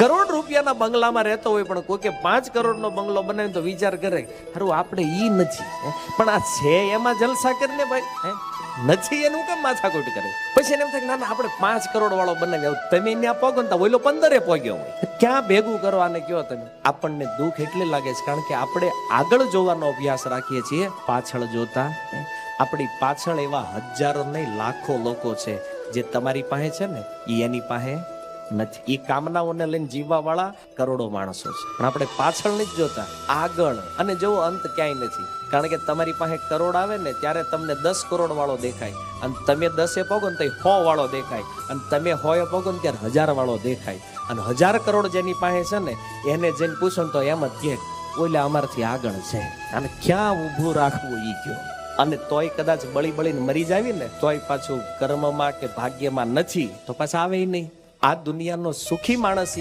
કરોડ રૂપિયાના બંગલામાં રહેતો હોય પણ કોકે પાંચ કરોડનો બંગલો બનાવીને તો વિચાર કરે હારું, આપણે ઈ નથી પણ આ છે એમાં જલસા કરીને ભાઈ નથી એનું કેમ માથાકૂટ કરે? પછી એને એમ થાય કે ના ના, આપણે પાંચ કરોડ વાળો બનાવી આવું તમે ત્યાં પોગો ને ઓઈલો પંદરે પોગ્યો હોય. ક્યાં ભેગું કરવાને કયો તમે? આપણને દુઃખ એટલે લાગે છે, કારણ કે આપણે આગળ જોવાનો અભ્યાસ રાખીએ છીએ. પાછળ જોતા આપણી પાછળ એવા હજારો નહીં, લાખો લોકો છે જે તમારી પાસે છે ને એ એની પાસે નથી. એ કામનાઓને લઈને જીવવા વાળા કરોડો માણસો છે. પણ આપણે પાછળ નથી જોતા. આગળ અને જેવો અંત ક્યાંય નથી. કારણ કે તમારી પાસે કરોડ આવે ને ત્યારે તમને દસ કરોડ વાળો દેખાય. અને તમે દસે પગો ને તો સો વાળો દેખાય. અને તમે હોએ પગો ને ત્યારે હજાર વાળો દેખાય. અને હજાર કરોડ જેની પાસે છે ને, એને જઈને પૂછો ને તો એમ જ કે, ઓલે અમારથી આગળ છે. અને ક્યાં ઊભું રાખવું એ કયો? અને તોય કદાચ બળી બળીને મરી જાવી ને, તોય પાછું કર્મમાં કે ભાગ્યમાં નથી, તો પાછા આવે નહીં. આ દુનિયાનો સુખી માણસ